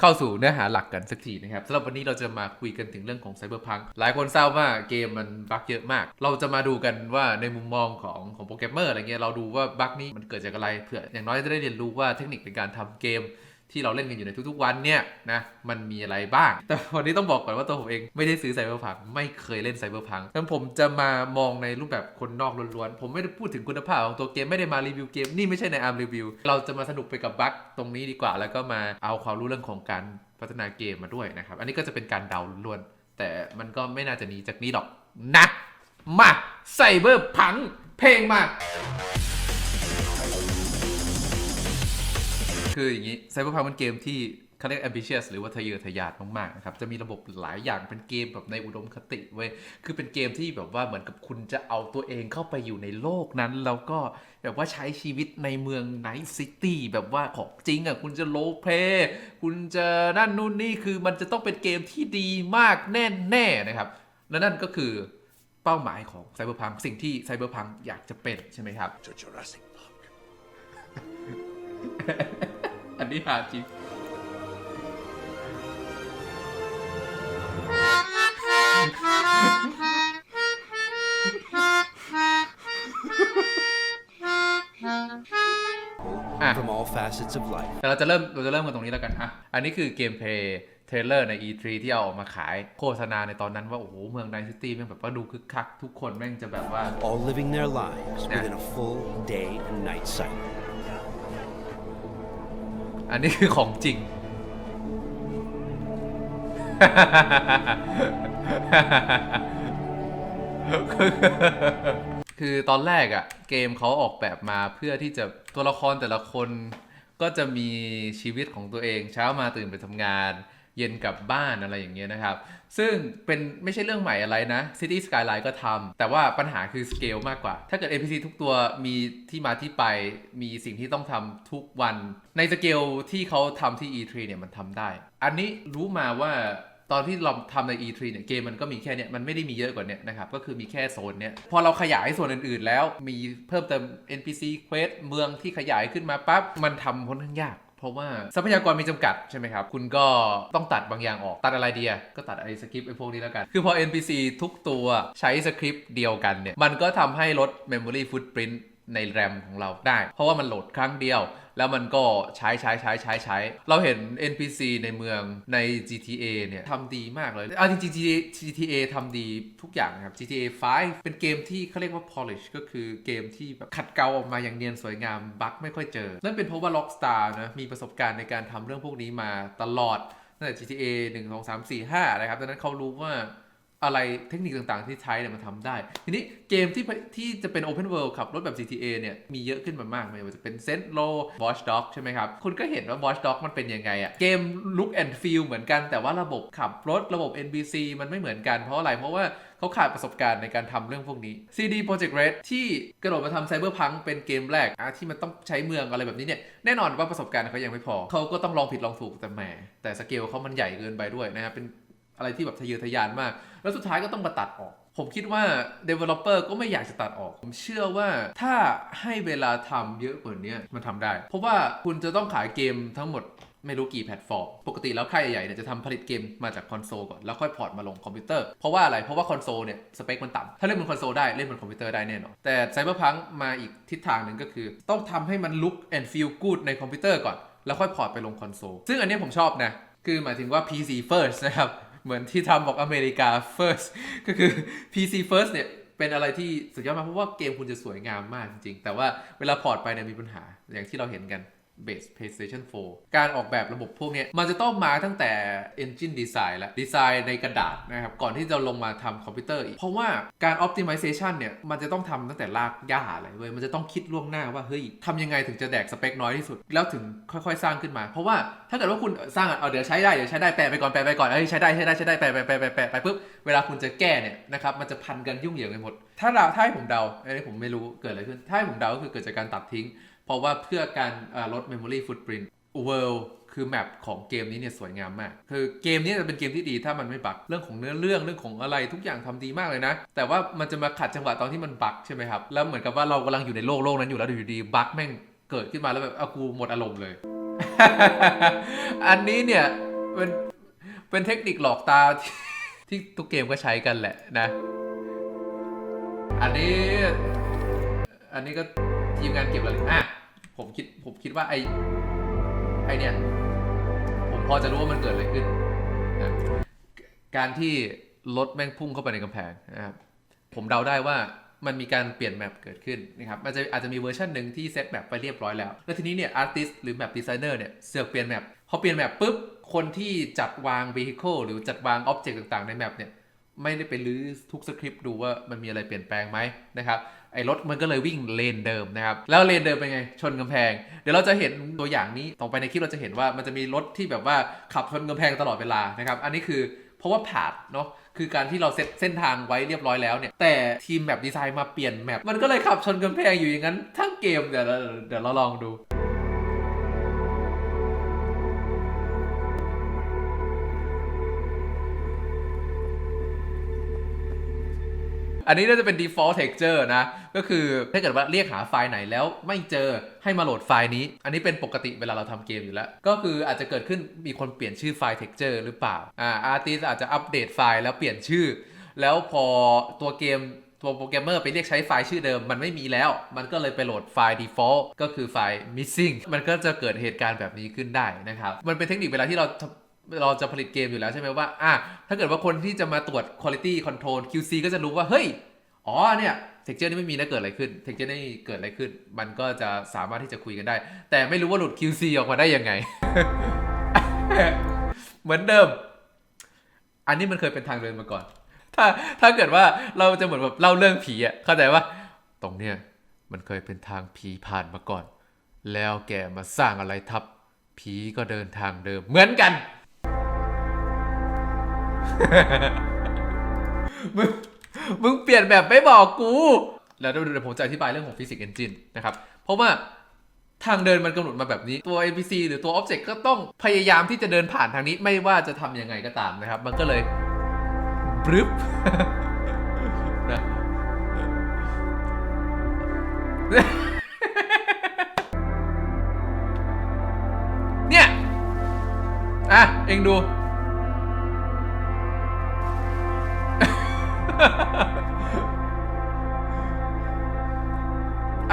เข้าสู่เนื้อหาหลักกันสักทีนะครับสำหรับวันนี้เราจะมาคุยกันถึงเรื่องของไซเบอร์พังหลายคนทราบว่าเกมมันบั๊กเยอะมาก เราจะมาดูกันว่าในมุมมองของของโปรแกรมเมอร์อะไรเงี้ยเราดูว่าบั๊กนี้มันเกิดจากอะไรเผื่ออย่างน้อยจะได้เรียนรู้ว่าเทคนิคในการทำเกม ที่เราเล่นกันอยู่ในทุกๆวันเนี่ยนะมันมีอะไรบ้าง แต่วันนี้ต้องบอกก่อนว่าตัวผมเองไม่ได้ซื้อไซเบอร์พังไม่เคยเล่นไซเบอร์พังดังนั้นผมจะมามองในรูปแบบคนนอกล้วนๆ ผมไม่ได้พูดถึงคุณภาพของตัวเกมไม่ได้มารีวิวเกมนี่ไม่ใช่ในอาร์มรีวิวเราจะมาสนุกไปกับบั๊กตรงนี้ดีกว่า แล้วก็มาเอาความรู้เรื่องของการพัฒนาเกมมาด้วยนะครับอันนี้ก็จะเป็นการเดาล้วนๆแต่มันก็ไม่น่าจะหนีจากนี้หรอกนะมาไซเบอร์พังเพลงมา คืออย่างนี้ไซเบอร์พังเป็นเกมที่เขาเรียก ambitious หรือว่าทะเยอทะยานมากๆนะครับ จะมีระบบหลายอย่างเป็นเกมแบบในอุดมคติเว้ย คือเป็นเกมที่แบบว่าเหมือนกับคุณจะเอาตัวเองเข้าไปอยู่ในโลกนั้น แล้วก็แบบว่าใช้ชีวิตในเมืองไนท์ซิตี้แบบว่าของจริงอะ คุณจะโลเพย์คุณจะนั่นนู่นนี่คือมันจะต้องเป็นเกมที่ดีมากแน่ๆนะครับ และนั่นก็คือเป้าหมายของไซเบอร์พังสิ่งที่ไซเบอร์พังอยากจะเป็นใช่ไหมครับ to Jurassic Park. อันนี้หาจริงอะ From all facets of life. แต่เราจะเริ่มเราจะเริ่มกันตรงนี้แล้วกันอะ อันนี้คือเกมเพลย์เทรลเลอร์ใน E3 ที่เอาออกมาขายโฆษณาในตอนนั้นว่า โอ้โห เมืองไนซิตี้แม่งแบบว่าดูคึกคัก ทุกคนแม่งจะแบบว่า All living their lives Yeah. within a full day and night cycle. อันนี้คือของจริง คือตอนแรกอะเกมเขาออกแบบมาเพื่อที่จะตัวละครแต่ละคนก็จะมีชีวิตของตัวเอง เช้ามาตื่นไปทำงาน เย็นกลับบ้านอะไรอย่างเงี้ยนะครับ ซึ่งเป็นไม่ใช่เรื่องใหม่อะไรนะ City Skyline ก็ทำ แต่ว่าปัญหาคือสเกลมากกว่า ถ้าเกิด NPC ทุกตัวมีที่มาที่ไป มีสิ่งที่ต้องทำทุกวัน ในสเกลที่เขาทำที่ E3 เนี่ยมันทำได้ อันนี้รู้มาว่าตอนที่เราทำใน E3 เนี่ยเกมมันก็มีแค่เนี่ยมันไม่ได้มีเยอะกว่านี้นะครับ ก็คือมีแค่โซนเนี่ยพอเราขยายส่วนอื่น ๆ แล้วมีเพิ่มเติม NPC Quest เมืองที่ขยายขึ้นมาปั๊บมันทำค่อนข้างยาก เพราะว่าทรัพยากรมีจำกัดใช่ไหมครับ คุณก็ต้องตัดบางอย่างออกตัดอะไรเดียก็ตัดไอ้สคริปต์ไอ้พวกนี้แล้วกัน คือพอ NPC ทุกตัวใช้สคริปต์เดียวกันเนี่ยมันก็ทำให้ลด Memory Footprint ในแรมของเราได้ เพราะว่ามันโหลดครั้งเดียว แล้วมันก็ใช้ใช้ใช้ใช้ใช้ เราเห็น NPC ในเมืองใน GTA เนี่ยทำดีมากเลยอะจริงๆ GTA GTA ทำดีทุกอย่างนะครับ GTA 5 เป็นเกมที่เขาเรียกว่า polish ก็คือเกมที่แบบขัดเกลาออกมาอย่างเนียนสวยงามบั๊กไม่ค่อยเจอ นั่นเป็นเพราะว่า Rockstar นะมีประสบการณ์ในการทำเรื่องพวกนี้มาตลอดตั้งแต่ GTA 1 2 3 4 5นะครับดังนั้นเขารู้ว่า อะไรเทคนิคต่างๆ ที่ใช้เนี่ยมันทำได้ ทีนี้เกมที่ที่จะเป็น Open World ขับรถแบบ GTA เนี่ย มีเยอะขึ้นมามากไม่ว่าจะเป็น s e n t l o Watch Dog ใช่ไหมครับ คุณก็เห็นว่า Watch Dog มันเป็นยังไงอะเกม Look and Feel เหมือนกันแต่ว่าระบบขับรถระบบ NPC มันไม่เหมือนกันเพราะอะไร เพราะว่าเขาขาดประสบการณ์ในการทำเรื่องพวกนี้ CD Projekt Red ที่กระโดดมาทำ Cyberpunk เป็นเกมแรกอะที่มันต้องใช้เมืองอะไรแบบนี้เนี่ยแน่นอนว่าประสบการณ์เขายังไม่พอเขาก็ต้องลองผิดลองถูกแต่แหมแต่สเกลเขามันใหญ่เกินไปด้วยนะครับเป็น อะไรที่แบบทะเยอทะยานมาก แล้วสุดท้ายก็ต้องมาตัดออก ผมคิดว่า Developer ก็ไม่อยากจะตัดออก ผมเชื่อว่าถ้าให้เวลาทำเยอะกว่านี้มันทำได้ เพราะว่าคุณจะต้องขายเกมทั้งหมดไม่รู้กี่แพลตฟอร์ม ปกติแล้วค่ายใหญ่ๆเนี่ยจะทำผลิตเกมมาจากคอนโซลก่อน แล้วค่อยพอร์ตมาลงคอมพิวเตอร์ เพราะว่าอะไร เพราะว่าคอนโซลเนี่ยสเปคมันต่ำ ถ้าเล่นบนคอนโซลได้ เล่นบนคอมพิวเตอร์ได้แน่นอน แต่ Cyberpunk มาอีกทิศทางหนึ่งก็คือ ต้องทำให้มัน look and feel good ในคอมพิวเตอร์ก่อน แล้วค่อยพอร์ตไปลงคอนโซล ซึ่งอันนี้ผมชอบนะ คือหมายถึงว่า PC first นะครับ เหมือนที่ทำบอกอเมริกา first ก็คือ PC first เนี่ย เป็นอะไรที่สุดยอดมากเพราะว่าเกมคุณจะสวยงามมากจริงๆ แต่ว่าเวลาพอร์ตไปเนี่ยมีปัญหาอย่างที่เราเห็นกัน base PlayStation 4 การออกแบบระบบพวกนี้มันจะต้องมาตั้งแต่ engine design และ design ในกระดาษนะครับ ก่อนที่จะลงมาทำคอมพิวเตอร์อีก เพราะว่าการ optimization เนี่ย มันจะต้องทำตั้งแต่รากหญ้าเลยเว้ยมันจะต้องคิดล่วงหน้าว่า เฮ้ยทำยังไงถึงจะแดกสเปคน้อยที่สุด แล้วถึงค่อยๆ สร้างขึ้นมา เพราะว่าถ้าเกิดว่าคุณสร้างเอาเดี๋ยวใช้ได้เดี๋ยวใช้ได้แปะไปก่อนแปะไปก่อนเอ้ยใช้ได้ใช้ได้ใช้ได้แปะแปะแปะแปะแปะไปปุ๊บเวลาคุณจะแก้เนี่ยนะครับมันจะพันกันยุ่งเหยิงไปหมด ถ้าเราถ้าให้ผมเดาอันนี้ผมไม่รู้เกิดอะไรขึ้นถ้าให้ผมเดาก็คือเกิดจากการตัดทิ้ง เพราะว่าเพื่อการลด memory footprint world คือแมปของเกมนี้เนี่ยสวยงามมาก คือเกมนี้จะเป็นเกมที่ดีถ้ามันไม่บักเรื่องของเนื้อเรื่องเรื่องของอะไรทุกอย่างทำดีมากเลยนะ แต่ว่ามันจะมาขัดจังหวะตอนที่มันบักใช่ไหมครับ แล้วเหมือนกับว่าเรากำลังอยู่ในโลกโลกนั้นอยู่แล้วอยู่ดีบักแม่งเกิดขึ้นมาแล้วแบบอากูหมดอารมณ์เลย อันนี้เนี่ยเป็นเป็นเทคนิคหลอกตาที่ที่ทุกเกมก็ใช้กันแหละนะ อันนี้ อันนี้ก็ทีมงานเก็บรายละเอียดอะ ผมคิดผมคิดว่าไอไอเนี่ย ผมพอจะรู้ว่ามันเกิดอะไรขึ้นนะการที่รถแม่งพุ่งเข้าไปในกำแพงนะครับผมเดาได้ว่ามันมีการเปลี่ยนแมปเกิดขึ้นนะครับมันจะอาจจะมีเวอร์ชันหนึ่งที่เซตแมปไปเรียบร้อยแล้ว แล้วทีนี้เนี่ยอาร์ติสหรือแมปดีไซเนอร์เนี่ยเสือกเปลี่ยนแมปพอเปลี่ยนแมปปุ๊บ คนที่จัดวาง vehicle หรือจัดวางอ็อบเจกต์ต่างๆในแมปเนี่ย ไม่ได้ไปรื้อทุกสคริปต์ดูว่ามันมีอะไรเปลี่ยนแปลงไหมนะครับไอ้รถมันก็เลยวิ่งเลนเดิมนะครับ แล้วเลนเดิมเป็นไง ชนกำแพง เดี๋ยวเราจะเห็นตัวอย่างนี้ต่อไปในคลิปเราจะเห็นว่ามันจะมีรถที่แบบว่าขับชนกำแพงตลอดเวลานะครับ อันนี้คือเพราะว่าผาดเนาะคือการที่เราเซตเส้นทางไว้เรียบร้อยแล้วเนี่ย แต่ทีมแมปดีไซน์มาเปลี่ยนแมปมันก็เลยขับชนกำแพงอยู่อย่างนั้นทั้งเกมเดี๋ยวเราเดี๋ยวเราลองดู อันนี้น่าจะเป็น default texture นะ ก็คือถ้าเกิดว่าเรียกหาไฟล์ไหนแล้วไม่เจอให้มาโหลดไฟล์นี้ อันนี้เป็นปกติเวลาเราทำเกมอยู่แล้ว ก็คืออาจจะเกิดขึ้นมีคนเปลี่ยนชื่อไฟล์ texture หรือเปล่า อ่า artist อาจจะอัปเดตไฟล์แล้วเปลี่ยนชื่อ แล้วพอตัวเกมตัวโปรแกรมเมอร์ไปเรียกใช้ไฟล์ชื่อเดิมมันไม่มีแล้ว มันก็เลยไปโหลดไฟล์ default ก็คือไฟล์ missing มันก็จะเกิดเหตุการณ์แบบนี้ขึ้นได้นะครับ มันเป็นเทคนิคเวลาที่เรา เราจะผลิตเกมอยู่แล้วใช่ไหมว่าอะถ้าเกิดว่าคนที่จะมาตรวจ quality control QC ก็จะรู้ว่า เฮ้ย อ๋อเนี่ย texture นี่ไม่มีนะเกิดอะไรขึ้น texture นี่เกิดอะไรขึ้น มันก็จะสามารถที่จะคุยกันได้ แต่ไม่รู้ว่าหลุด QC ออกมาได้ยังไง เหมือนเดิม อันนี้มันเคยเป็นทางเดินมาก่อน ถ้าถ้าเกิดว่าเราจะเหมือนแบบเล่าเรื่องผีอะเข้าใจว่าตรงเนี้ยมันเคยเป็นทางผีผ่านมาก่อน แล้วแกมาสร้างอะไรทับผีก็เดินทางเดิมเหมือนกัน มึงมึงเปลี่ยนแบบไม่บอกกู แล้วเดี๋ยวผมจะอธิบายเรื่องของฟิสิกส์เอนจินนะครับ เพราะว่าทางเดินมันกำหนดมาแบบนี้ตัว NPC หรือตัว Object ก็ต้องพยายามที่จะเดินผ่านทางนี้ไม่ว่าจะทำยังไงก็ตามนะครับ มันก็เลยบรึบนะเนี่ย อะ เองดู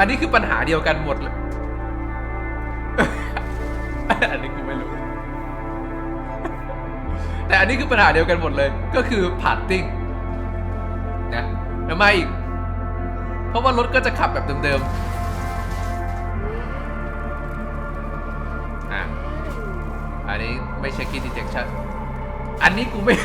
อันนี้คือปัญหาเดียวกันหมดเลยอันนี้กูไม่รู้ แต่อันนี้คือปัญหาเดียวกันหมดเลย ก็คือผ่านติ้งนะแล้วมาอีก เพราะว่ารถก็จะขับแบบเดิมๆ อะ อันนี้ไม่เช็คกินดีเทคชั่นอันนี้กูไม่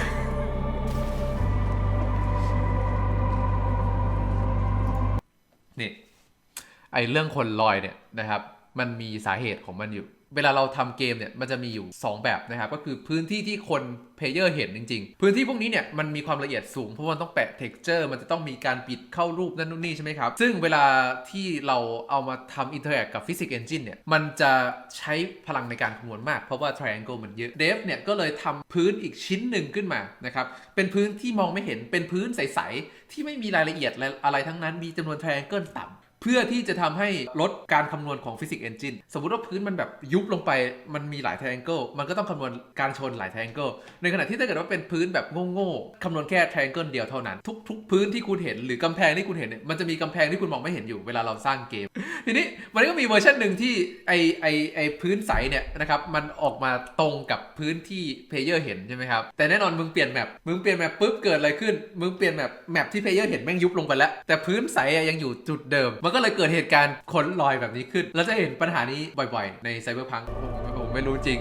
เรื่องคนลอยเนี่ยนะครับ มันมีสาเหตุของมันอยู่ เวลาเราทำเกมเนี่ยมันจะมีอยู่ 2 แบบนะครับ ก็คือพื้นที่ที่คนเพลเยอร์เห็นจริง ๆ พื้นที่พวกนี้เนี่ยมันมีความละเอียดสูงเพราะมันต้องแปะเท็กเจอร์มันจะต้องมีการปิดเข้ารูปนั่นนู่นนี่ใช่ไหมครับ ซึ่งเวลาที่เราเอามาทำอินเทอร์แอคกับฟิสิกส์เอนจินเนี่ยมันจะใช้พลังในการคำนวณมาก เพราะว่า triangle มันเยอะเดฟเนี่ยก็เลยทำพื้นอีกชิ้นหนึ่งขึ้นมานะครับเป็นพื้นที่มองไม่เห็นเป็นพื้นใสๆที่ไม่มีรายละเอียดอะไรทั้งนั้นมีจำนวน triangle ต่ำ เพื่อที่จะทำให้ลดการคำนวณของฟิสิกส์เอนจินสมมติว่าพื้นมันแบบยุบลงไปมันมีหลาย triangle มันก็ต้องคำนวณการชนหลาย triangle ในขณะที่ถ้าเกิดว่าเป็นพื้นแบบโง่ๆคำนวณแค่ triangle เดียวเท่านั้น ทุกๆพื้นที่คุณเห็นหรือกำแพงที่คุณเห็นเนี่ยมันจะมีกำแพงที่คุณมองไม่เห็นอยู่เวลาเราสร้างเกม ทีนี้มันก็มีเวอร์ชันหนึ่งที่ไอไอไอพื้นใสเนี่ยนะครับมันออกมาตรงกับพื้นที่เพลเยอร์เห็นใช่ไหมครับแต่แน่นอนมึงเปลี่ยนแมปมึงเปลี่ยนแมปปุ๊บเกิดอะไรขึ้นมึงเปลี่ยนแมปแมปที่เพลเยอร์เห็นแม่งยุบลงไปแล้วแต่พื้นใสยังอยู่จุดเดิมมันก็็เลยเกิดเหตุการณ์ขนลอยแบบนี้ขึ้น แล้วจะเห็นปัญหานี้บ่อยๆ ในไซเบอร์พังผมผมไม่รู้จริง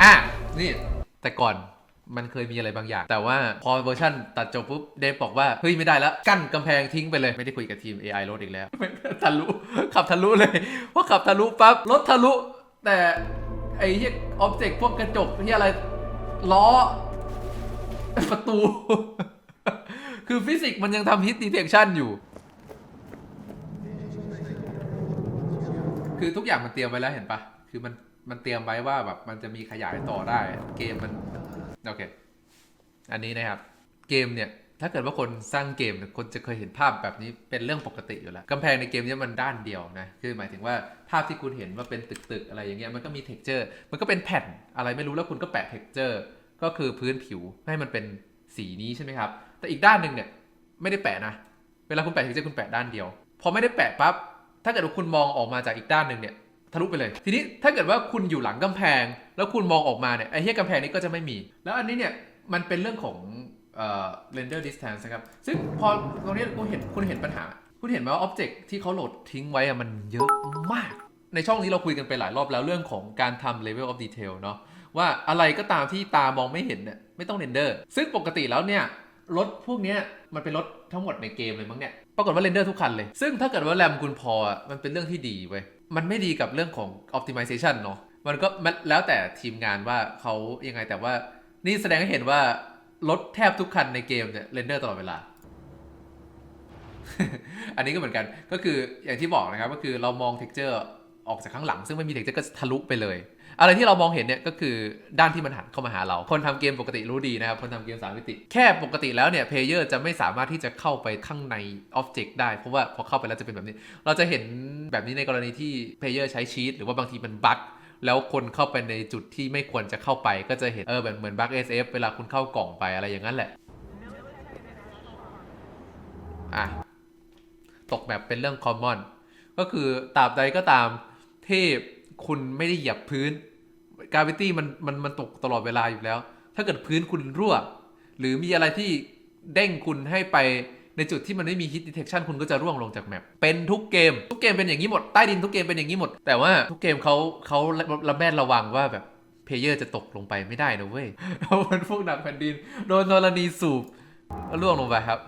อะ นี่ แต่ก่อนมันเคยมีอะไรบางอย่าง แต่ว่าพอเวอร์ชันตัดจบปุ๊บ เดฟบอกว่า เฮ้ย ไม่ได้แล้ว กั้นกำแพงทิ้งไปเลย ไม่ได้คุยกับทีม AI รถอีกแล้วทะลุ ขับทะลุเลยพอขับทะลุปั๊บรถทะลุ แต่ไอ้เหี้ยออบเจกต์พวกกระจกที่อะไรล้อ ประตู คือฟิสิกส์มันยังทำฮิตดีเทคชันอยู่ คือทุกอย่างมันเตรียมไว้แล้วเห็นปะคือมันมันเตรียมไว้ว่าแบบมันจะมีขยายต่อได้ เกมมันโอเค อันนี้นะครับ เกมเนี่ยถ้าเกิดว่าคนสร้างเกมคนจะเคยเห็นภาพแบบนี้เป็นเรื่องปกติอยู่แล้วกำแพงในเกมเนี้มันด้านเดียวนะคือหมายถึงว่าภาพที่คุณเห็นว่าเป็นตึกๆอะไรอย่างเงี้ยมันก็มีเท็กเจอร์มันก็เป็นแผ่นอะไรไม่รู้แล้วคุณก็แปะเท็กเจอร์ก็คือพื้นผิวให้มันเป็นสีนี้ใช่ไหมครับ แต่อีกด้านหนึ่งเนี่ยไม่ได้แปะนะ เวลาคุณแปะเท็กเจอร์คุณแปะด้านเดียวพอไม่ได้แปะปั๊บ ถ้าเกิดว่าคุณมองออกมาจากอีกด้านหนึ่งเนี่ยทะลุไปเลย ทีนี้ถ้าเกิดว่าคุณอยู่หลังกำแพง แล้วคุณมองออกมาเนี่ยไอ้เหี้ยกำแพงนี้ก็จะไม่มี แล้วอันนี้เนี่ยมันเป็นเรื่องของเอ่อ render distance นะครับ ซึ่งพอตรงนี้คุณเห็นคุณเห็นปัญหา คุณเห็นไหมว่า object ที่เขาโหลดทิ้งไว้อะมันเยอะมาก ในช่องนี้เราคุยกันไปหลายรอบแล้วเรื่องของการทำ level of detail เนาะว่าอะไรก็ตามที่ตามองไม่เห็นเนี่ยไม่ต้องเรนเดอร์ซึ่งปกติแล้วเนี่ยรถพวกนี้มันเป็นรถทั้งหมดในเกมเลยมั้งเนี่ย ปรากฏว่าเรนเดอร์ทุกคันเลย ซึ่งถ้าเกิดว่าแรมคุณพอมันเป็นเรื่องที่ดีเว้ย มันไม่ดีกับเรื่องของ optimization เนาะ มันก็มันแล้วแต่ทีมงานว่าเขายังไงแต่ว่า นี่แสดงให้เห็นว่า รถแทบทุกคันในเกมเนี่ยเรนเดอร์ตลอดเวลา อันนี้ก็เหมือนกัน ก็คืออย่างที่บอกนะครับ ก็คือเรามอง texture ออกจากข้างหลัง ซึ่งไม่มี texture ก็ทะลุไปเลย อะไรที่เรามองเห็นเนี่ยก็คือด้านที่มันหันเข้ามาหาเรา คนทำเกมปกติรู้ดีนะครับ คนทำเกมสามมิติ แค่ปกติแล้วเนี่ยเพลเยอร์จะไม่สามารถที่จะเข้าไปข้างในอ็อบเจกต์ได้ เพราะว่าพอเข้าไปแล้วจะเป็นแบบนี้ เราจะเห็นแบบนี้ในกรณีที่เพลเยอร์ใช้ชีตหรือว่าบางทีมันบั๊กแล้วคนเข้าไปในจุดที่ไม่ควรจะเข้าไปก็จะเห็นเออเหมือนเหมือนบั๊ก SF เวลาคุณเข้ากล่องไปอะไรอย่างนั้นแหละอะตกแบบเป็นเรื่องคอมมอนก็คือตราบใดก็ตาม เทพคุณไม่ได้เหยียบพื้นกราวิตี้มันมันมันตกตลอดเวลาอยู่แล้ว ถ้าเกิดพื้นคุณรั่ว หรือมีอะไรที่เด้งคุณให้ไปในจุดที่มันไม่มี hit detection คุณก็จะร่วงลงจากแมปเป็นทุกเกม ทุกเกมเป็นอย่างนี้หมด ใต้ดินทุกเกมเป็นอย่างนี้หมด แต่ว่าทุกเกมเขาเขาระแวดระวังว่าแบบเพลเยอร์จะตกลงไปไม่ได้นะเว้ยเพรามันพวกหนักแผ่นดิน โดนธรณีสูบแล้วร่วงลงไปครับ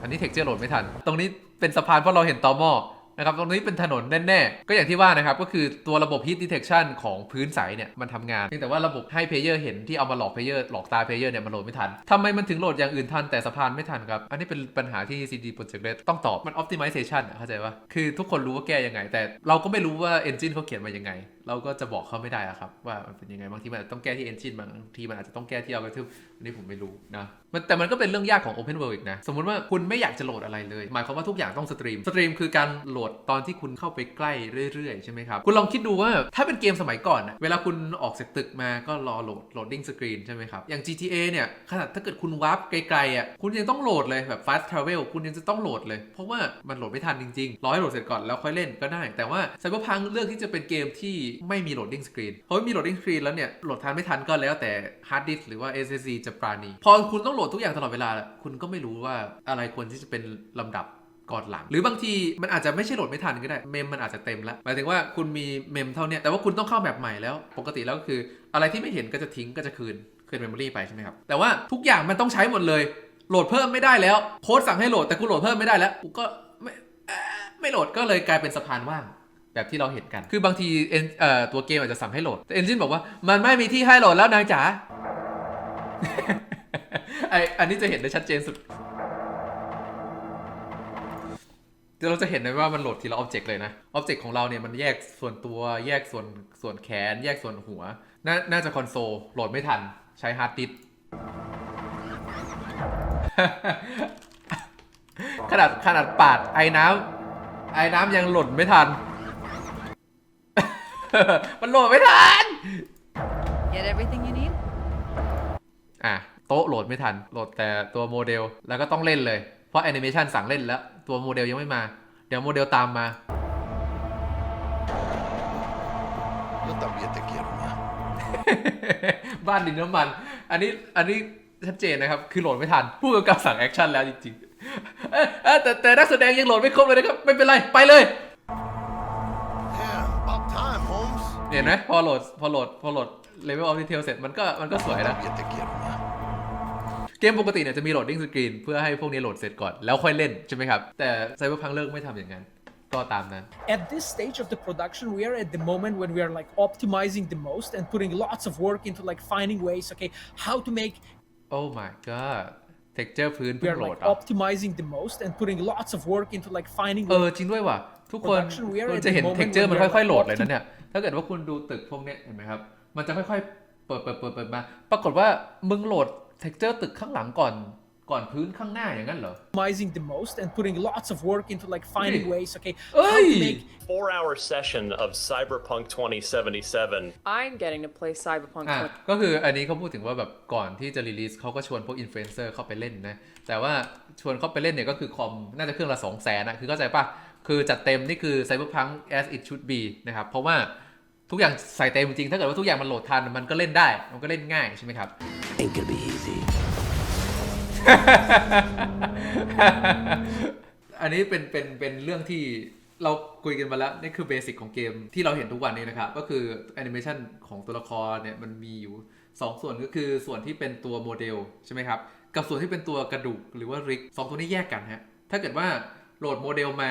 อันนี้เท็กเจอร์โหลดไม่ทัน ตรงนี้เป็นสะพานเพราะเราเห็นตอหม้อ นะครับตรงนี้เป็นถนนแน่ๆ ก็อย่างที่ว่านะครับ ก็คือตัวระบบ Heat Detection ของพื้นใสเนี่ย มันทำงานเพียงแต่ว่าระบบให้เพลเยอร์เห็นที่เอามาหลอกเพลเยอร์หลอกตาเพลเยอร์เนี่ย มันโหลดไม่ทันทำไมมันถึงโหลดอย่างอื่นทันแต่สะพานไม่ทันครับ อันนี้เป็นปัญหาที่ CD Projekt Red ต้องตอบมัน Optimization เข้าใจปะคือทุกคนรู้ว่าแก้ยังไง แต่เราก็ไม่รู้ว่า Engine เขาเขียนมายังไงเราก็จะบอกเขาไม่ได้อะครับ ว่ามันเป็นยังไงบางทีมันอาจจะต้องแก้ที่ Engine บางทีมันอาจจะต้องแก้ที่ algorithm อันนี้ผมไม่รู้นะมันแต่มันก็เป็นเรื่องยากของ Open World อีกนะ สมมติว่าคุณไม่อยากจะโหลดอะไรเลย หมายความว่าทุกอย่างต้องสตรีมสตรีมคือการโหลดตอนที่คุณเข้าไปใกล้เรื่อยๆ ใช่ไหมครับ คุณลองคิดดูว่าถ้าเป็นเกมสมัยก่อนนะเวลาคุณออกจากตึกมาก็รอโหลด loading screen ใช่ไหมครับอย่าง GTA เนี่ยขนาดถ้าเกิดคุณวาร์ปไกลๆอะคุณยังต้องโหลดเลยแบบ fast travel คุณยังจะต้องโหลดเลย เพราะว่ามันโหลดไม่ทันจริงๆรอให้โหลดเสร็จก่อนแล้วค่อยเล่นก็ได้ แต่ว่า Cyberpunk เลือกที่จะเป็นเกมที่ไม่มี loading screen เพราะไม่มี loading screen แล้วเนี่ยโหลดทันไม่ทันก็แล้วแต่ hard disk หรือว่า SSD จะปราณี พอคุณต้องโหลดทุกอย่างตลอดเวลา คุณก็ไม่รู้ว่าอะไรควรที่จะเป็นลำดับก่อนหลัง หรือบางทีมันอาจจะไม่ใช่โหลดไม่ทันก็ได้ เมมมันอาจจะเต็มแล้ว หมายถึงว่าคุณมีเมมเท่านี้แต่ว่าคุณต้องเข้าแบบใหม่แล้ว ปกติแล้วก็คือ อะไรที่ไม่เห็นก็จะทิ้งก็จะคืนคืนเมมโมรีไปใช่ไหมครับ แต่ว่าทุกอย่างมันต้องใช้หมดเลย โหลดเพิ่มไม่ได้แล้ว โค้ดสั่งให้โหลดแต่กูโหลดเพิ่มไม่ได้แล้ว กูก็ไม่ไม่โหลดก็เลยกลายเป็นสะพานว่าง แบบที่เราเห็นกัน คือบางทีเอ็นเอ่อตัวเกมอาจจะสั่งให้โหลด แต่เอนจินบอกว่ามันไม่มีที่ให้โหลดแล้วนายจ๋า ไออันนี้จะเห็นได้ชัดเจนสุดเดี๋ยวเราจะเห็นได้ว่ามันโหลดทีละออบเจกต์เลยนะออบเจกต์ของเราเนี่ยมันแยกส่วนตัว แยกส่วนส่วนแขน แยกส่วนหัว น่าน่าจะคอนโซลโหลดไม่ทัน ใช้ฮาร์ดดิสก์ขนาดขนาดปาดไอ้น้ำไอ้น้ำยังหล่นไม่ทัน มันโหลดไม่ทัน Get everything you need? อะโต๊ะโหลดไม่ทัน โหลดแต่ตัวโมเดลแล้วก็ต้องเล่นเลย เพราะแอนิเมชันสั่งเล่นแล้ว ตัวโมเดลยังไม่มา เดี๋ยวโมเดลตามมา Yo también te quiero, ma. บ้านดินน้ำมัน อันนี้อันนี้ชัดเจนนะครับ คือโหลดไม่ทัน ผู้กำกับสั่งแอคชั่นแล้วจริงๆเอ้ยเอ้ยแต่แต่นักแสดงยังโหลดไม่ครบเลยนะครับ ไม่เป็นไร ไปเลย เห็นไหมพอโหลดพอโหลดพอโหลดเลเวลออฟดีเทลเสร็จมันก็มันก็สวยนะ También te quiero, ma. เกมปกติเนี่ยจะมีโหลดดิ้งสกรีนเพื่อให้พวกนี้โหลดเสร็จก่อนแล้วค่อยเล่นใช่ไหมครับ แต่ไซเบอร์พังเลิกไม่ทำอย่างนั้น ก็ตามนั้น at this stage of the production we are at the moment when we are like optimizing the most and putting lots of work into like finding ways okay how to make โอ้ my god texture พื้น we เพิ่ง are โหลด like เหรอ optimizing the most and putting lots of work into like finding เอ ways อจริงด้วยว่ะทุกคน Production we are คุณ at จะเห็น the moment texture when มัน we are ค่อยๆโหลด like เลยนะเนี่ยถ้าเกิดว่าคุณดูตึกพวกเนี้ยเห็นไหมครับ มันจะค่อยๆ เปิดเปิดเปิดเปิดมา ปรากฏว่ามึงโหลดเท็กเจอร์ตึกข้างหลังก่อน ก่อนพื้นข้างหน้าอย่างนั้นเหรอ optimizing the most and putting lots of work into like finding Hey. ways okay how to Hey. make four hour session of Cyberpunk 2077. I'm getting to play Cyberpunk อะ 20. ก็คืออันนี้เขาพูดถึงว่าแบบก่อนที่จะรีลีสเขาก็ชวนพวกอินฟลูเอนเซอร์เข้าไปเล่นนะ แต่ว่าชวนเข้าไปเล่นเนี่ยก็คือคอมน่าจะเครื่องละ2 0 0แสนนะคือเข้าใจปะคือจัดเต็มนี่คือ Cyberpunk as it should be นะครับ เพราะว่าทุกอย่างใส่เต็มจริงๆถ้าเกิดว่าทุกอย่างมันโหลดทันมันก็เล่นได้ มันก็เล่นง่ายใช่ไหมครับ Ain't gonna be easy. อันนี้เป็นเป็นเป็นเรื่องที่เราคุยกันมาแล้วนี่คือเบสิกของเกมที่เราเห็นทุกวันนี้นะครับ ก็คือแอนิเมชันของตัวละครเนี่ยมันมีอยู่ 2 ส่วนก็คือส่วนที่เป็นตัวโมเดลใช่ไหมครับ กับส่วนที่เป็นตัวกระดูกหรือว่าริกสองตัวนี้แยกกันฮะถ้าเกิดว่าโหลดโมเดลมา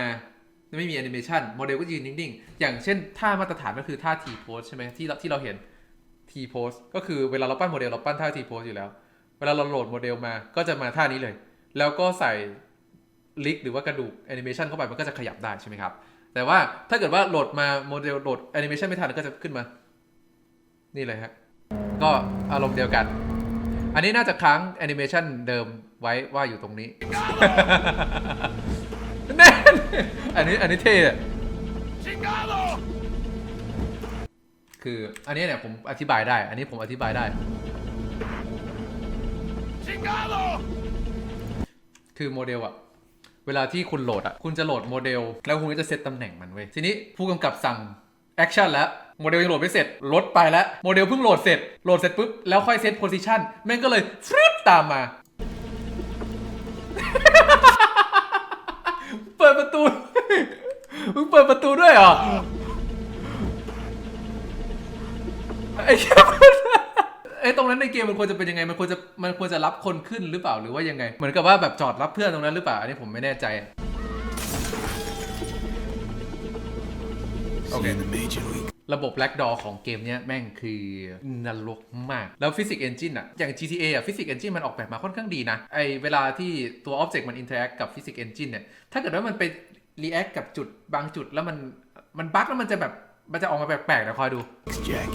ไม่มีแอนิเมชันโมเดลก็ยืนนิ่งๆ อย่างเช่นท่ามาตรฐานก็คือท่า T pose ใช่ไหมที่เราที่เราเห็น T pose ก็คือเวลาเราปั้นโมเดลเราปั้นท่า T pose อยู่แล้ว เวลาเราโหลดโมเดลมาก็จะมาท่านี้เลย แล้วก็ใส่ลิกหรือว่ากระดูกแอนิเมชันเข้าไปมันก็จะขยับได้ใช่ไหมครับ แต่ว่าถ้าเกิดว่าโหลดมาโมเดลโหลดแอนิเมชันไม่ทันก็จะขึ้นมา นี่เลยฮะก็อารมณ์เดียวกัน อันนี้น่าจะค้างแอนิเมชันเดิมไว้ว่าอยู่ตรงนี้แน่นอันนี้อันนี้เท่คืออันนี้เนี่ยผมอธิบายได้ อันนี้ผมอธิบายได้ คือโมเดลอะเวลาที่คุณโหลดอะคุณจะโหลดโมเดล แล้วคุณก็จะเซตตำแหน่งมันเว้ย ทีนี้ผู้กำกับสั่งแอคชั่นแล้ว โมเดลยังโหลดไม่เสร็จ ลดไปแล้ว โมเดลเพิ่งโหลดเสร็จ โหลดเสร็จปุ๊บ แล้วค่อยเซตโพซิชันแม่งก็เลยฟรึดตามมา เปิดประตู มึงเปิดประตูด้วยเหรอ ไอ้เหี้ย ไอ้ตรงนั้นในเกมมันควรจะเป็นยังไงมันควรจะมันควรจะรับคนขึ้นหรือเปล่าหรือว่ายังไง เหมือนกับว่าแบบจอดรับเพื่อนตรงนั้นหรือเปล่าอันนี้ผมไม่แน่ใจโอเค the major league. ระบบ Black Door ของเกมเนี้ยแม่งคือนรกมาก แล้วฟิสิก s ์เอนจินอะอย่าง GTA อะฟิสิก s ์เอนจินมันออกแบบมาค่อนข้างดีนะ ไอเวลาที่ตัว Object มัน Interact กับฟิสิก s ์เอนจินเนี่ย ถ้าเกิดว่ามันไป React กับจุดบางจุดแล้วมัน มันบั๊กแล้วมันจะแบบ มันจะออกมาแปลกๆนะคอยดู Jack.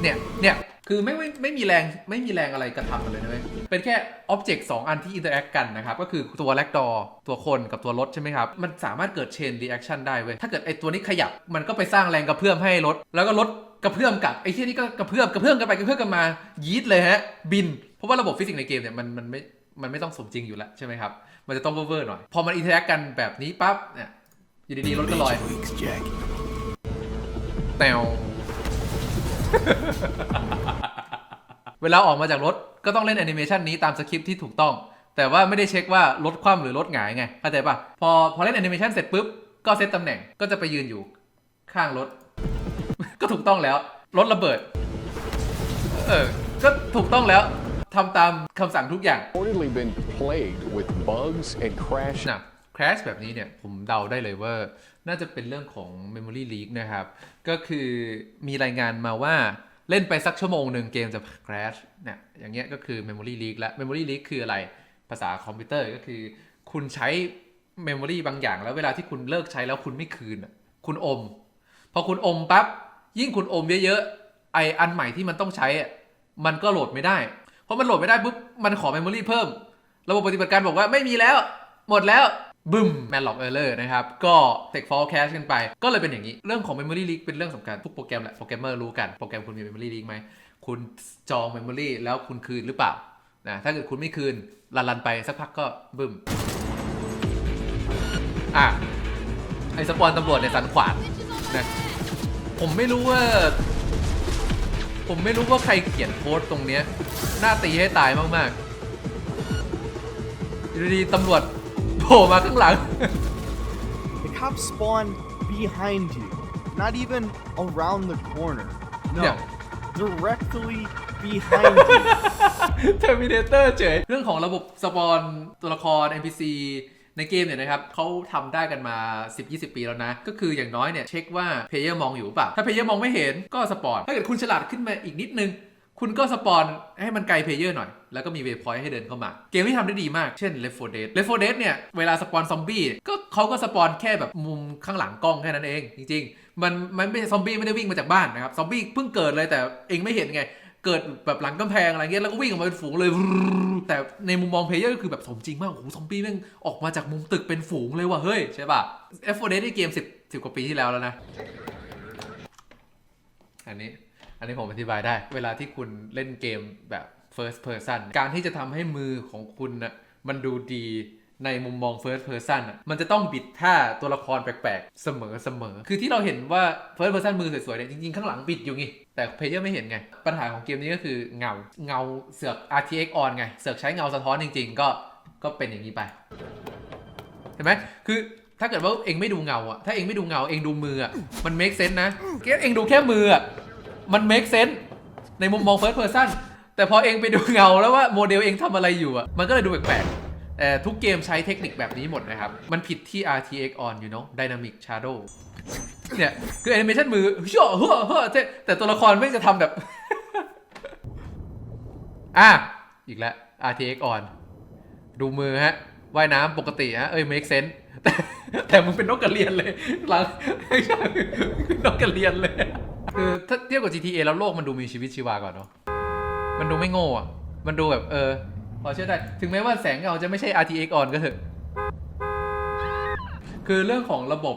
เนี่ย เนี่ย คือไม่ไม่ไม่มีแรงไม่มีแรงอะไรกระทำกันเลยนะเว้ยเป็นแค่อ็อบเจกต์สอันที่อินเตอร์แอคกันนะครับ ก็คือตัวแลกดอตัวคนกับตัวรถใช่ไหมครับ มันสามารถเกิดเชนรีแอคชั่นได้เว้ย ถ้าเกิดไอตัวนี้ขยับมันก็ไปสร้างแรงกระเพื่อมให้รถ แล้วก็รถกระเพื่อมกลับไอที่นี่ก็กระเพื่อมกระเพื่อมกันไปกระเพื่อมกันมายีดเลยฮะบิน เพราะว่าระบบฟิสิกส์ในเกมเนี่ยมันมันไม่มันไม่ต้องสมจริงอยู่แล้วใช่ไหมครับมันจะต้องเวอร์ๆหน่อยพอมันอินเตอร์แอคกันแบบนี้ปั๊บเนี่ยอยู่ดีๆรถก็ลอย Major leagues, Jack. แนว เวลาออกมาจากรถก็ต้องเล่นแอนิเมชันนี้ตามสคริปต์ที่ถูกต้อง แต่ว่าไม่ได้เช็คว่ารถคว่ำหรือรถหงายไงเข้าใจปะพอพอเล่นแอนิเมชันเสร็จปุ๊บ ก็เซตตำแหน่งก็จะไปยืนอยู่ข้างรถ ก็ถูกต้องแล้ว รถระเบิด เออ ก็ถูกต้องแล้วทำตามคำสั่งทุกอย่าง reportedly been plagued with bugs and crash นะ crash แบบนี้เนี่ยผมเดาได้เลยว่า น่าจะเป็นเรื่องของ memory leak นะครับ ก็คือมีรายงานมาว่าเล่นไปสักชั่วโมงหนึ่งเกมจะ crash เนี่ยอย่างเงี้ยก็คือ memory leak และ memory leak คืออะไรภาษาคอมพิวเตอร์ก็คือ คุณใช้ memory บางอย่าง แล้วเวลาที่คุณเลิกใช้แล้วคุณไม่คืน คุณอม พอคุณอมปั๊บยิ่งคุณอมเยอะๆไออันใหม่ที่มันต้องใช้อะมันก็โหลดไม่ได้ เพราะมันโหลดไม่ได้ปุ๊บมันขอ memory เพิ่ม ระบบปฏิบัติการบอกว่าไม่มีแล้ว หมดแล้ว บึ้มแมนล็อกเออร์เลอร์นะครับ ก็เทคฟอลแคชกันไป ก็เลยเป็นอย่างนี้ เรื่องของ Memory Leak เป็นเรื่องสำคัญ ทุกโปรแกรมแหละโปรแกรมเมอร์รู้กัน โปรแกรมคุณมี Memory Leak ไหม คุณจอง Memory แล้วคุณคืนหรือเปล่านะถ้าเกิดคุณไม่คืนรันรันไปสักพักก็บึ้มอะไอสปอนตำรวจในสันขวานนะผมไม่รู้ว่า ผมไม่รู้ว่าใครเขียนโค้ดตรงเนี้ยหน้าตีให้ตายมากๆอยู่ดีตำรวจ โผล่มาข้างหลัง The cops spawn behind you, not even around the corner. No, Yeah. directly behind you. Terminator เฉย เรื่องของระบบสปอนตัวละคร NPC ในเกมเนี่ยนะครับเขาทำได้กันมา 10-20 ปีแล้วนะ ก็คืออย่างน้อยเนี่ยเช็คว่าเพลเยอร์มองอยู่หรือเปล่า ถ้าเพลเยอร์มองไม่เห็นก็สปอน ถ้าเกิดคุณฉลาดขึ้นมาอีกนิดนึง คุณก็สปอนให้มันไกลเพลเยอร์หน่อย แล้วก็มีเวพอยต์ให้เดินเข้ามา เกมที่ทำได้ดีมาก เช่น Left 4 Dead Left 4 Dead เนี่ย เวลาสปอนซอมบี้ก็เขาก็สปอนแค่แบบมุมข้างหลังกล้องแค่นั้นเอง จริง ๆ มันมันไม่ซอมบี้ไม่ได้วิ่งมาจากบ้านนะครับซอมบี้เพิ่งเกิดเลยแต่เองไม่เห็นไงเกิดแบบหลังกำแพงอะไรเงี้ยแล้วก็วิ่งออกมาเป็นฝูงเลย แต่ในมุมมองเพลเยอร์ก็คือแบบสมจริงมากโอ้โหซอมบี้แม่งออกมาจากมุมตึกเป็นฝูงเลยว่ะเฮ้ยใช่ป่ะ F4 Dead นี่เกม10 10กว่าปีที่แล้วแล้วนะอันนี้อันนี้ผมอธิบายได้ เวลาที่คุณเล่นเกมแบบ first person การที่จะทำให้มือของคุณน่ะมันดูดีในมุมมอง first person น่ะมันจะต้องบิดท่าตัวละครแปลกๆ เสมอเสมอ คือที่เราเห็นว่า first person มือสวยๆเนี่ยจริงๆ ข้างหลังบิดอยู่ไงแต่เพลเยอร์ไม่เห็นไง ปัญหาของเกมนี้ก็คือเงาเงาเสือก RTX on ไง เสือกใช้เงาสะท้อนจริงๆ ก็ก็เป็นอย่างนี้ไป เห็นไหมคือถ้าเกิดว่าเองไม่ดูเงาอะถ้าเองไม่ดูเงาเองดูมืออะมัน make sense นะแค่เองดูแค่มืออะมัน make sense ในมุมมอง first person แต่พอเองไปดูเงาแล้วว่าโมเดลเองทำอะไรอยู่อะมันก็เลยดูแปลกๆแต่ทุกเกมใช้เทคนิคแบบนี้หมดนะครับ มันผิดที่ RTX on you know dynamic shadow เนี่ยคือแอนิเมชันมือเฮ้อเฮ้อเฮ้อแต่ตัวละครไม่จะทำแบบ อะ อีกแล้ว RTX on ดูมือฮะว่ายน้ำปกติฮะ เอ้ย make sense แต่แต่มึงเป็นนกกระเรียนเลยหลังนกกระเรียนเลย คือถ้าเทียบกับ GTA แล้วโลกมันดูมีชีวิตชีวากว่าเนาะ มันดูไม่โง่อะมันดูแบบเออพอเชื่อได้ ถึงแม้ว่าแสงเงาจะไม่ใช่ RTX on ก็เถอะ คือเรื่องของระบบ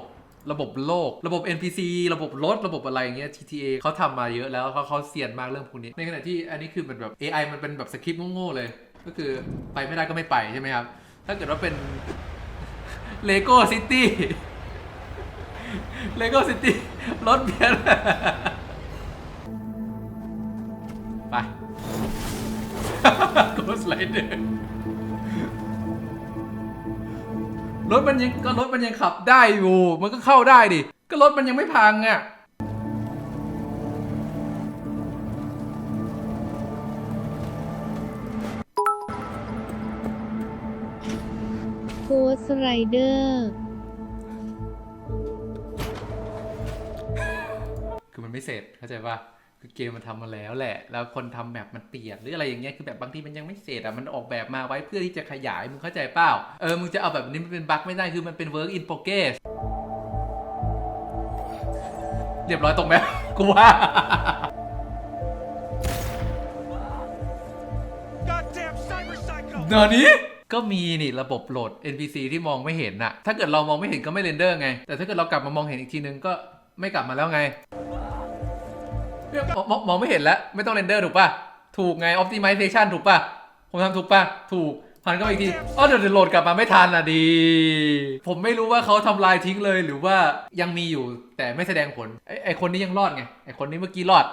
ระบบโลก ระบบ NPC ระบบรถ ระบบอะไรเงี้ย GTA เขาทำมาเยอะแล้วเขาเขาเซียนมากเรื่องพวกนี้ ในขณะที่อันนี้คือมันแบบ AI มันเป็นแบบสคริปต์โง่ๆเลย ก็คือไปไม่ได้ก็ไม่ไปใช่ไหมครับ ถ้าเกิดว่าเป็น Lego City Lego City รถเบียร์ไป Ghost Rider รถมันยังก็รถมันยังขับได้อยู่ มันก็เข้าได้ดิ ก็รถมันยังไม่พังอะโกสไรเดอร์คือมันไม่เสร็จเข้าใจป่ะ คือเกมมันทำมาแล้วแหละ แล้วคนทำแบบมันเปลี่ยนหรืออะไรอย่างเงี้ยคือแบบบางทีมันยังไม่เสร็จอะมันออกแบบมาไว้เพื่อที่จะขยายมึงเข้าใจเปล่าเออมึงจะเอาแบบนี้มันเป็นบั๊กไม่ได้คือมันเป็น work in progress เรียบร้อยตรงไหมกูว่าเดี๋ยวนี้ก็มีนี่ระบบโหลด NPC ที่มองไม่เห็นน่ะ ถ้าเกิดเรามองไม่เห็นก็ไม่เรนเดอร์ไง แต่ถ้าเกิดเรากลับมามองเห็นอีกทีนึงก็ไม่กลับมาแล้วไงเนี่ย มองมองไม่เห็นแล้ว ไม่ต้องเรนเดอร์ถูกป่ะ ถูกไง optimization ถูกป่ะ ผมทำถูกป่ะ ถูกผ่านก็อีกทีอ๋อเดี๋ยวเดี๋ยวโหลดกลับมาไม่ทันอะดี ผมไม่รู้ว่าเขาทำลายทิ้งเลยหรือว่ายังมีอยู่แต่ไม่แสดงผล ไอไอคนนี้ยังรอดไง ไอคนนี้เมื่อกี้รอด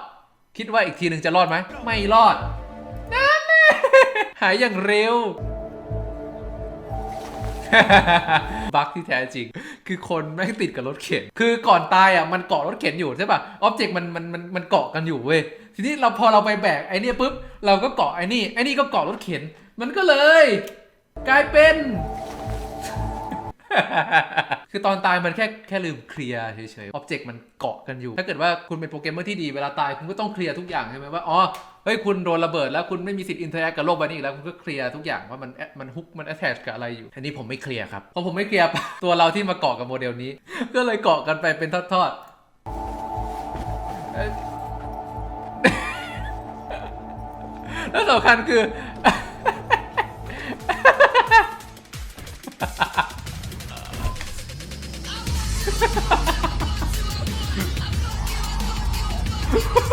คิดว่าอีกทีหนึ่งจะรอดไหม ไม่รอดนั่นแหายอย่างเร็ว บั๊กที่แท้จริง คือคนแม่งติดกับรถเข็น คือก่อนตายอะมันเกาะรถเข็นอยู่ใช่ป่ะออบเจกต์มันมันมันมันเกาะกันอยู่เว้ยทีนี้เราพอเราไปแบกไอ้เนี่ยปุ๊บเราก็เกาะไอ้นี่ไอ้นี่ก็เกาะรถเข็น มันก็เลย กลายเป็นคือตอนตายมันแค่แค่ลืมเคลียร์เฉยๆอ็อบเจกต์มันเกาะกันอยู่ ถ้าเกิดว่าคุณเป็นโปรแกรมเมอร์ที่ดีเวลาตายคุณก็ต้องเคลียร์ทุกอย่างใช่ไหมว่า อ๋อ เฮ้ยคุณโดนระเบิดแล้วคุณไม่มีสิทธิ์อินเทอร์แอคกับโลกใบนี้อีกแล้วคุณก็เคลียร์ทุกอย่างว่ามันมันฮุกมัน attach กับอะไรอยู่อันนี้ผมไม่เคลียร์ครับเพราะผมไม่เคลียร์ตัวเราที่มาเกาะกับโมเดลนี้ ก็เลยเกาะกันไปเป็นทอดๆเอ้ยแล้วสำคัญคือเขาผม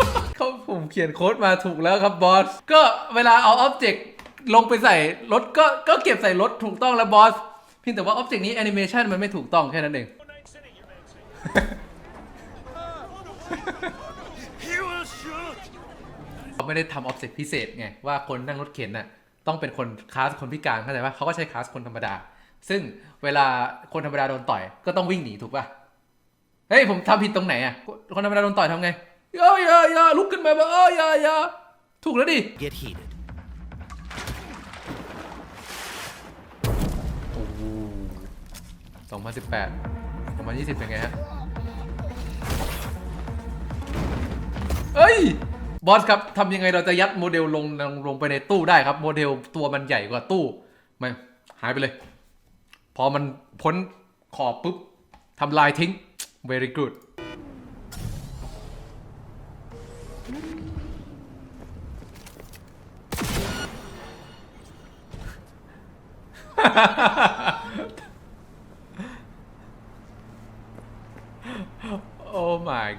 เขียนโค้ดมาถูกแล้วครับบอส ก็เวลาเอาอ็อบเจกต์ลงไปใส่รถก็ก็เก็บใส่รถถูกต้องแล้วบอสเพียงแต่ว่าอ็อบเจกต์นี้แอนิเมชันมันไม่ถูกต้องแค่นั้นเอง เขาไม่ได้ทำออบเจกต์พิเศษไง ว่าคนนั่งรถเข็นน่ะต้องเป็นคนคลาสคนพิการเข้าใจปะเขาก็ใช้คลาสคนธรรมดา ซึ่งเวลาคนธรรมดาโดนต่อยก็ต้องวิ่งหนีถูกปะเฮ้ย ผมทำผิดตรงไหนอะ คนธรรมดาโดนต่อยทำไง อย่าอย่าอย่าลุกขึ้นมาแบบเอออย่าอย่าถูกแล้วดิ Get heated. สองพันสิบแปดสองพันยี่สิบเป็นไงฮะ เอ้ย บอสครับทำยังไงเราจะยัดโมเดลลงลงลงไปในตู้ได้ครับ โมเดลตัวมันใหญ่กว่าตู้ไม่หายไปเลย พอมันพ้นขอบปุ๊บทำลายทิ้ง very good โอ้ my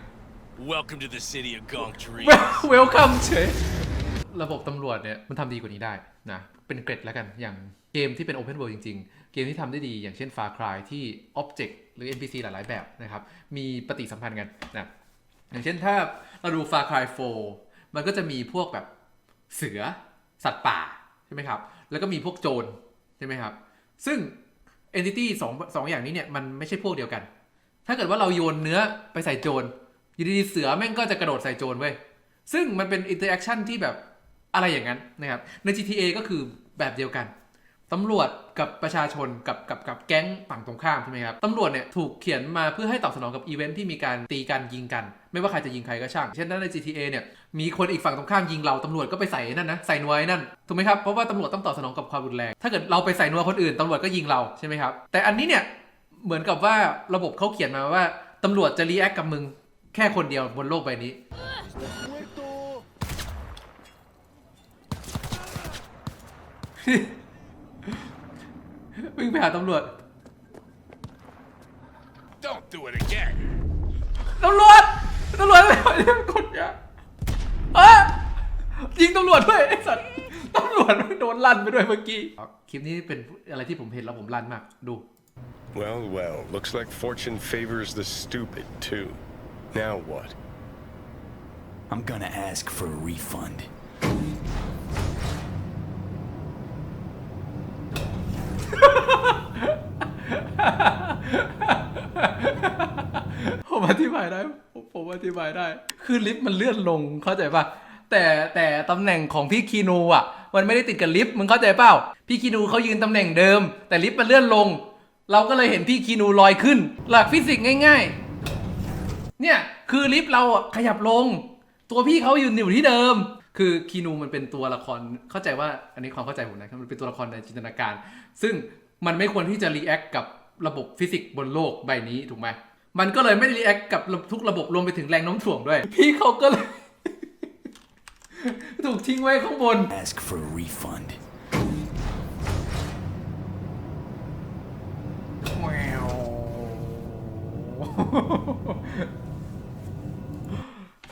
Welcome to the city of Gong Tree. เวลคัมเฉยระบบตำรวจเนี่ยมันทำดีกว่านี้ได้นะ เป็นเกรดแล้วกัน อย่างเกมที่เป็น Open World จริง ๆ เกมที่ทำได้ดีอย่างเช่น Far Cry ที่ Object หรือ NPC หลายๆ แบบนะครับ มีปฏิสัมพันธ์กันนะ อย่างเช่นถ้าเราดู Far Cry 4 มันก็จะมีพวกแบบเสือสัตว์ป่า ใช่ไหมครับ แล้วก็มีพวกโจรใช่ไหมครับ ซึ่ง Entity สองสองอย่างนี้เนี่ย มันไม่ใช่พวกเดียวกัน ถ้าเกิดว่าเราโยนเนื้อไปใส่โจรอยู่ดีๆเสือแม่งก็จะกระโดดใส่โจรเว้ย ซึ่งมันเป็นอินเตอร์แอคชั่นที่แบบอะไรอย่างนั้นนะครับ ใน GTA ก็คือแบบเดียวกัน ตำรวจกับประชาชนกับกับกับแก๊งฝั่งตรงข้ามใช่ไหมครับตำรวจเนี่ยถูกเขียนมาเพื่อให้ตอบสนองกับอีเวนท์ที่มีการตีกันยิงกัน ไม่ว่าใครจะยิงใครก็ช่าง เช่นใน GTA เนี่ยมีคนอีกฝั่งตรงข้ามยิงเราตำรวจก็ไปใส่นั่นนะใส่นวยนั่นถูกไหมครับเพราะว่าตำรวจต้องตอบสนองกับความรุนแรง ถ้าเกิดเราไปใส่นวยคนอื่นตำรวจก็ยิงเราใช่ไหมครับแต่อันนี้เนี่ยเหมือนกับว่าระบบเขาเขียนมาว่าตำรวจจะรีแอคกับมึงแค่คนเดียวบนโลกใบนี้ วิ่งไปหาตำรวจ Don't do it again. ตำรวจตำรวจอะไรวะเนี่ยกดยาเอะยิงตำรวจด้วยไอ้สัตว์ตำรวจมันโดนลั่นไปด้วยเมื่อกี้คลิปนี้เป็นอะไรที่ผมเห็นแล้วผมลั่นมากดู Well, well, looks like fortune favors the stupid, too. Now what? I'm gonna ask for a refund. ผมอธิบาย ได้ผมอธิบายได้ คือลิฟต์มันเลื่อนลงเข้าใจป่ะแต่แต่ตำแหน่งของพี่คีนูอะ มันไม่ได้ติดกับลิฟต์มึงเข้าใจเปล่าพี่คีนูเขายืนตำแหน่งเดิม แต่ลิฟต์มันเลื่อนลง เราก็เลยเห็นพี่คีนูลอยขึ้น หลักฟิสิกส์ง่าย ๆ เนี่ยคือลิฟต์เราขยับลง ตัวพี่เขาอยู่อยู่ที่เดิม คือคีนูมันเป็นตัวละครเข้าใจว่าอันนี้ความเข้าใจผมนะครับมันเป็นตัวละครในจินตนาการ ซึ่งมันไม่ควรที่จะรีแอคกับระบบฟิสิกส์บนโลกใบนี้ถูกไหม มันก็เลยไม่ได้รีแอคกับทุกระบบรวมไปถึงแรงโน้มถ่วงด้วย พี่เขาก็เลย ถูกทิ้งไว้ข้างบน Ask for a refund.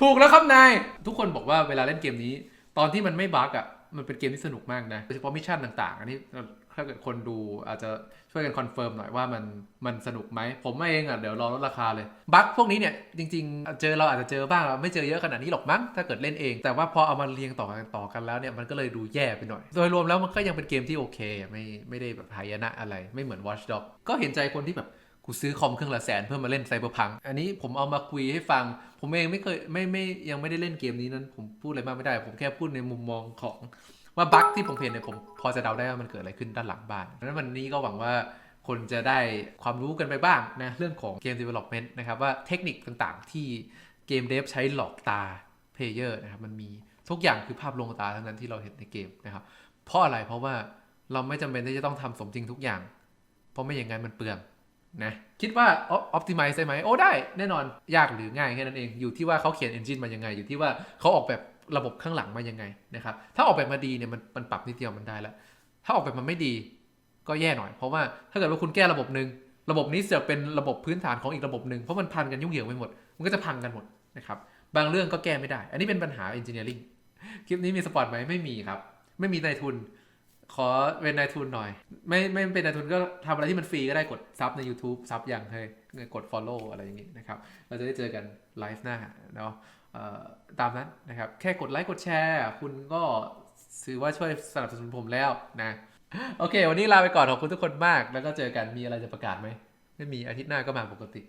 ถูกแล้วครับนาย ทุกคนบอกว่าเวลาเล่นเกมนี้ ตอนที่มันไม่บั๊กอะ มันเป็นเกมที่สนุกมากนะโดยเฉพาะมิชชั่นต่าง ๆ อันนี้ถ้าเกิดคนดูอาจจะช่วยกันคอนเฟิร์มหน่อยว่ามันมันสนุกไหม ผมเองอะเดี๋ยวรอลดราคาเลย บั๊กพวกนี้เนี่ย จริง ๆ เจอเราอาจจะเจอบ้างไม่เจอเยอะขนาดนี้หรอกมั้งถ้าเกิดเล่นเอง แต่ว่าพอเอามาเรียงต่อกันต่อกันแล้วเนี่ยมันก็เลยดูแย่ไปหน่อย โดยรวมแล้วมันก็ยังเป็นเกมที่โอเค ไม่ไม่ได้แบบหายนะอะไรไม่เหมือน Watch Dog ก็เห็นใจคนที่แบบ กูซื้อคอมเครื่องละแสนเพื่อมาเล่นไซเบอร์พัง อันนี้ผมเอามาคุยให้ฟัง ผมเองไม่เคยไม่ไม่ยังไม่ได้เล่นเกมนี้นั้น ผมพูดอะไรมากไม่ได้ ผมแค่พูดในมุมมองของว่าบั๊กที่ผมเห็นเนี่ยผมพอจะเดาได้ว่ามันเกิดอะไรขึ้นด้านหลังบ้านดังนั้นวันนี้ก็หวังว่าคนจะได้ความรู้กันไปบ้างนะเรื่องของเกม development นะครับว่าเทคนิคต่างๆ ที่เกมเดฟใช้หลอกตาเพลเยอร์นะครับมันมีทุกอย่างคือภาพลวงตาทั้งนั้นที่เราเห็นในเกมนะครับเพราะอะไรเพราะว่าเราไม่จำเป็นที่จะต้องทำสมจริงทุกอย่าง เพราะไม่อย่างนั้นมันเปลือง นะคิดว่าออ p t i m i z e ได้ไหมโอ้ได้แน่นอนยากหรือง่ายแค่นั้นเอง อยู่ที่ว่าเขาเขียน engine มายังไง อยู่ที่ว่าเขาออกแบบระบบข้างหลังมายังไงนะครับถ้าออกแบบมาดีเนี่ยมันมันปรับนิดเดียวมันได้แล้ว ถ้าออกแบบมาไม่ดีก็แย่หน่อย เพราะว่าถ้าเกิดว่าคุณแก้ระบบหนึ่งระบบนี้จะเป็นระบบพื้นฐานของอีกระบบหนึ่งเพราะมันพันกันยุ่งเหยิงไปหมด มันก็จะพังกันหมดนะครับบางเรื่องก็แก้ไม่ได้ อันนี้เป็นปัญหา engineering คลิปนี้มีสปอร์ตไหมไม่มีครับ ไม่มีนายทุน ขอเป็นนายทุนหน่อย ไม่ไม่เป็นนายทุนก็ทำอะไรที่มันฟรีก็ได้กดซับใน YouTube ซับอย่างเฮ้ยกด Follow อะไรอย่างงี้นะครับ เราจะได้เจอกันไลฟ์หน้าเนาะตามนั้นนะครับ แค่กดไลค์กดแชร์ คุณก็ถือว่าช่วยสนับสนุนผมแล้วนะ โอเค วันนี้ลาไปก่อนขอบคุณทุกคนมาก แล้วก็เจอกันมีอะไรจะประกาศไหมไม่มีอาทิตย์หน้าก็มาปกติ